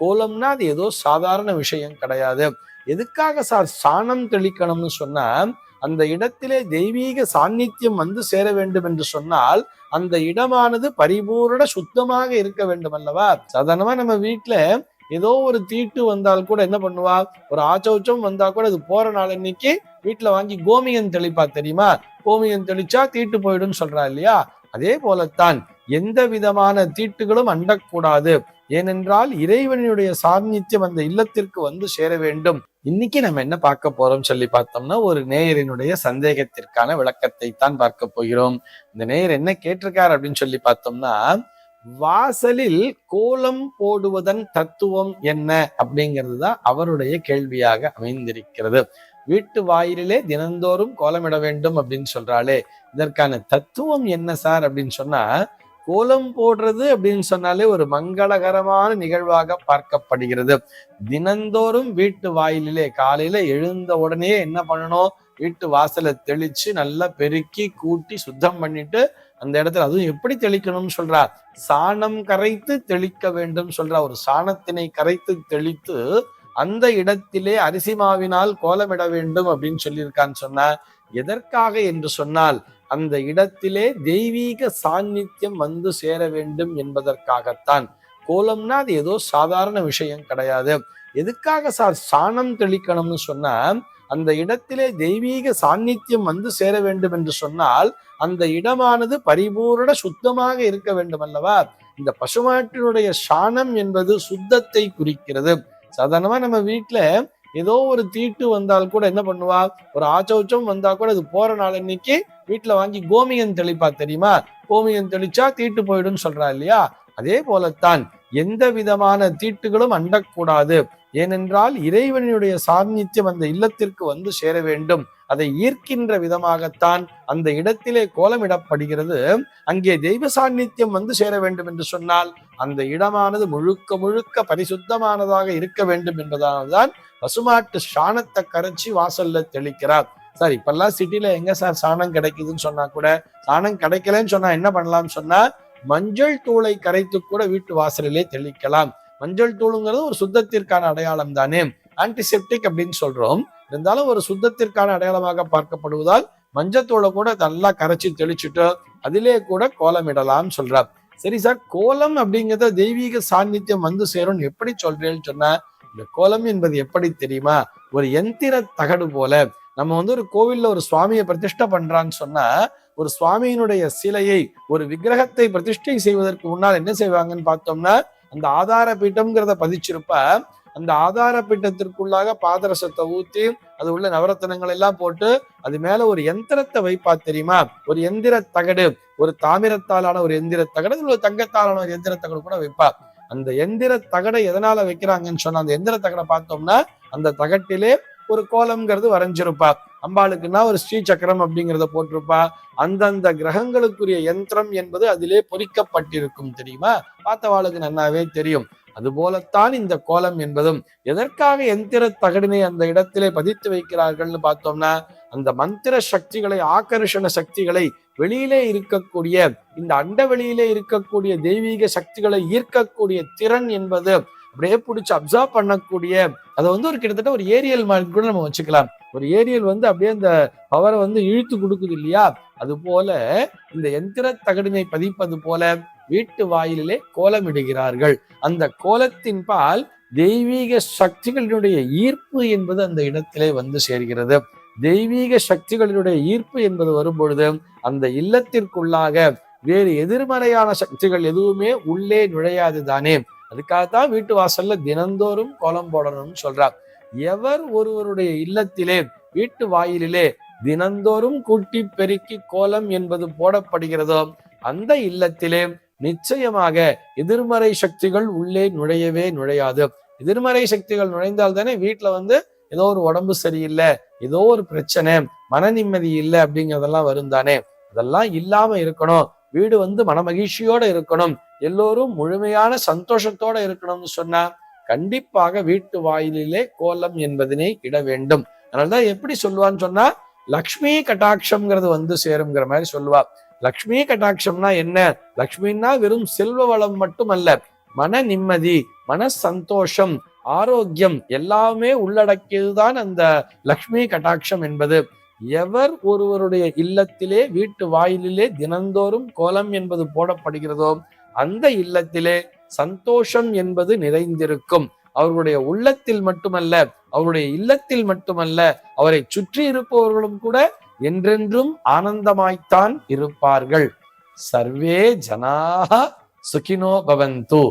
கோலம்னா அது ஏதோ சாதாரண விஷயம் கிடையாது. எதுக்காக சார் சாணம் தெளிக்கணும்னு சொன்னா அந்த இடத்திலே தெய்வீக சாநித்தியம் வந்து சேர வேண்டும் என்று சொன்னால் அந்த இடமானது பரிபூரண சுத்தமாக இருக்க வேண்டும் அல்லவா? சாதாரணமா நம்ம வீட்டுல ஏதோ ஒரு தீட்டு வந்தால் கூட என்ன பண்ணுவா? ஒரு ஆச்சௌச்சம் வந்தா கூட அது போற நாள் அன்னைக்கு வீட்டுல வாங்கி கோமியம் தெளிப்பா தெரியுமா? கோமியம் தெளிச்சா தீட்டு போயிடும் சொல்றா இல்லையா? அதே போலத்தான் எந்த விதமான தீட்டுகளும் அண்டக்கூடாது. ஏனென்றால் இறைவனுடைய சாநித்தியம் அந்த இல்லத்திற்கு வந்து சேர வேண்டும். இன்னைக்கு நம்ம என்ன பார்க்க போறோம் சொல்லி பார்த்தோம்னா ஒரு நேயரினுடைய சந்தேகத்திற்கான விளக்கத்தை தான் பார்க்க போகிறோம். இந்த நேயர் என்ன கேட்டிருக்கார் அப்படின்னு சொல்லி பார்த்தோம்னா வாசலில் கோலம் போடுவதன் தத்துவம் என்ன அப்படிங்கிறது தான் அவருடைய கேள்வியாக அமைந்திருக்கிறது. வீட்டு வாயிலே தினந்தோறும் கோலமிட வேண்டும் அப்படின்னு சொல்றாளே. இதற்கான தத்துவம் என்ன சார் அப்படின்னு சொன்னா கோலம் போடுறது அப்படின்னு சொன்னாலே ஒரு மங்களகரமான நிகழ்வாக பார்க்கப்படுகிறது. தினந்தோறும் வீட்டு வாயிலிலே காலையில எழுந்த உடனே என்ன பண்ணணும்? வீட்டு வாசலை தெளிச்சு நல்லா பெருக்கி கூட்டி சுத்தம் பண்ணிட்டு அந்த இடத்துல அதுவும் எப்படி தெளிக்கணும்னு சொல்றார் சாணம் கரைத்து தெளிக்க வேண்டும் சொல்றார் ஒரு சாணத்தினை கரைத்து தெளித்து அந்த இடத்திலே அரிசி மாவினால் கோலமிட வேண்டும் அப்படின்னு சொல்லியிருக்கான்னு சொன்ன எதற்காக என்று சொன்னால் அந்த இடத்திலே தெய்வீக சாநித்தியம் வந்து சேர வேண்டும் என்பதற்காகத்தான். கோலம்னா அது ஏதோ சாதாரண விஷயம் கிடையாது. எதுக்காக சார் சாணம் தெளிக்கணும்னு சொன்னா அந்த இடத்திலே தெய்வீக சாநித்தியம் வந்து சேர வேண்டும் என்று சொன்னால் அந்த இடமானது பரிபூரண சுத்தமாக இருக்க வேண்டும் அல்லவா இந்த பசுமாட்டினுடைய சாணம் என்பது சுத்தத்தை குறிக்கிறது. சாதாரணமா நம்ம வீட்டுல ஏதோ ஒரு தீட்டு வந்தால் கூட என்ன பண்ணுவா? ஒரு ஆச்சௌச்சம் வந்தா கூட அது போற நாள் அன்னைக்கு வீட்டுல வாங்கி கோமியன் தெளிப்பா தெரியுமா? கோமியன் தெளிச்சா தீட்டு போயிடும்னு சொல்றா இல்லையா? அதே போலத்தான் எந்த விதமான தீட்டுகளும் அண்டக்கூடாது. ஏனென்றால் இறைவனுடைய சாநித்தியம் அந்த இல்லத்திற்கு வந்து சேர வேண்டும். அதை ஈர்க்கின்ற விதமாகத்தான் அந்த இடத்திலே கோலமிடப்படுகிறது. அங்கே தெய்வ சாநித்தியம் வந்து சேர வேண்டும் என்று சொன்னால் அந்த இடமானது முழுக்க முழுக்க பரிசுத்தமானதாக இருக்க வேண்டும் என்பதால்தான் பசுமாட்டு சாணத்தை கரைச்சி வாசல்ல தெளிக்கிறார். சார் இப்பெல்லாம் சிட்டில எங்க சார் சாணம் கிடைக்குதுன்னு சொன்னா கூட சாணம் கிடைக்கலன்னு சொன்னா என்ன பண்ணலாம்னு சொன்னா மஞ்சள் தூளை கரைத்து கூட வீட்டு வாசலிலே தெளிக்கலாம். மஞ்சள் தூளுங்கிறது ஒரு சுத்தத்திற்கான அடையாளம் தானே? ஆன்டிசெப்டிக் அப்படின்னு சொல்றோம். இருந்தாலும் ஒரு சுத்தத்திற்கான அடையாளமாக பார்க்கப்படுவதால் மஞ்சத்தூளை கூட நல்லா கரைச்சி தெளிச்சுட்டு அதிலே கூட கோலம் இடலாம்னு சொல்றார். சரி சார் கோலம் அப்படிங்கிறத தெய்வீக சாநித்தியம் வந்து சேரும் எப்படி சொல்றேன்னு சொன்னா இந்த கோலம் என்பது எப்படி தெரியுமா? ஒரு எந்திர தகடு போல. நம்ம வந்து ஒரு கோவில்ல ஒரு சுவாமியை பிரதிஷ்டை பண்றான்னு சொன்னா ஒரு சுவாமியினுடைய சிலையை ஒரு விக்கிரகத்தை பிரதிஷ்டை செய்வதற்கு முன்னால் என்ன செய்வாங்கன்னு பார்த்தோம்னா அந்த ஆதார பீட்டம்ங்கிறத பதிச்சிருப்ப அந்த ஆதார பீட்டத்திற்குள்ளாக பாதரசத்தை ஊத்தி அது உள்ள நவரத்தனங்கள் எல்லாம் போட்டு அது மேல ஒரு எந்திரத்தை வைப்பா தெரியுமா? ஒரு எந்திர தகடு ஒரு தாமிரத்தாலான ஒரு எந்திர தகடு ஒரு தங்கத்தாலான ஒரு எந்திர தகடு கூட வைப்பா அந்த எந்திர தகடை எதனால வைக்கிறாங்கன்னு சொன்னா அந்த எந்திர தகடை பார்த்தோம்னா அந்த தகட்டிலே ஒரு கோலம்ங்கிறது வரைஞ்சிருப்பா. அம்பாளுக்குன்னா ஒரு ஸ்ரீ சக்கரம் அப்படிங்கிறத போட்டிருப்பா. அந்தந்த கிரகங்களுக்குரிய யந்திரம் என்பது அதிலே பொறிக்கப்பட்டிருக்கும் தெரியுமா? பார்த்தவாளுக்கு நன்னாவே தெரியும். அதுபோலத்தான் இந்த கோலம் என்பதும். எதற்காக எந்திர தகடினை அந்த இடத்திலே பதித்து வைக்கிறார்கள்னு பார்த்தோம்னா அந்த மந்திர சக்திகளை ஆக்கர்ஷண சக்திகளை வெளியிலே இருக்கக்கூடிய இந்த அண்ட வெளியிலே இருக்கக்கூடிய தெய்வீக சக்திகளை ஈர்க்கக்கூடிய திறன் என்பது அப்படியே பிடிச்சி அப்சர்வ் பண்ணக்கூடிய அதை வந்து ஒரு கிட்டத்தட்ட ஒரு ஏரியல் மாதிரி கூட நம்ம வச்சுக்கலாம். ஒரு ஏரியல் வந்து அப்படியே அந்த பவரை வந்து இழுத்து கொடுக்குது இல்லையா? அது போல இந்த எந்திர தகடினை பதிப்பது போல வீட்டு வாயிலே கோலமிடுகிறார்கள். அந்த கோலத்தின் பால் தெய்வீக சக்திகளினுடைய ஈர்ப்பு என்பது அந்த இடத்திலே வந்து சேர்கிறது. தெய்வீக சக்திகளினுடைய ஈர்ப்பு என்பது வரும்பொழுது அந்த இல்லத்திற்குள்ளாக வேறு எதிர்மறையான சக்திகள் எதுவுமே உள்ளே நுழையாது தானே அதுக்காகத்தான் வீட்டு வாசல்ல தினந்தோறும் கோலம் போடணும்னு சொல்றார். எவர் ஒருவருடைய இல்லத்திலே வீட்டு வாயிலிலே தினந்தோறும் கூட்டி பெருக்கி கோலம் என்பது போடப்படுகிறதோ அந்த இல்லத்திலே நிச்சயமாக எதிர்மறை சக்திகள் உள்ளே நுழையவே நுழையாது. எதிர்மறை சக்திகள் நுழைந்தால் தானே வீட்டுல வந்து ஏதோ ஒரு உடம்பு சரியில்லை ஏதோ ஒரு பிரச்சனை மன நிம்மதி இல்லை அப்படிங்கிறதெல்லாம் வரும் தானே. அதெல்லாம் இல்லாம இருக்கணும். வீடு வந்து மனமகிழ்ச்சியோட இருக்கணும். எல்லோரும் முழுமையான சந்தோஷத்தோட இருக்கணும்னு சொன்னா கண்டிப்பாக வீட்டு வாயிலிலே கோலம் என்பதனை இட வேண்டும். அதனாலதான் எப்படி சொல்லுவான்னு சொன்னா லக்ஷ்மி கட்டாட்சம்ங்கிறது வந்து சேருங்கிற மாதிரி சொல்லுவா. லக்ஷ்மி கட்டாட்சம்னா என்ன? லக்ஷ்மின்னா வெறும் செல்வ வளம் மட்டும் அல்ல மன நிம்மதி மன சந்தோஷம் ஆரோக்கியம் எல்லாமே உள்ளடக்கியதுதான் அந்த லக்ஷ்மி கட்டாட்சம் என்பது. எவர் ஒருவருடைய இல்லத்திலே வீட்டு வாயிலிலே தினந்தோறும் கோலம் என்பது போடப்படுகிறதோ அந்த இல்லத்திலே சந்தோஷம் என்பது நிறைந்திருக்கும். அவர்களுடைய உள்ளத்தில் மட்டுமல்ல அவருடைய இல்லத்தில் மட்டுமல்ல அவரை சுற்றி இருப்பவர்களும் கூட என்றென்றும் ஆனந்தமாய்த்தான் இருப்பார்கள். சர்வே ஜனாக சுகினோ பவந்து.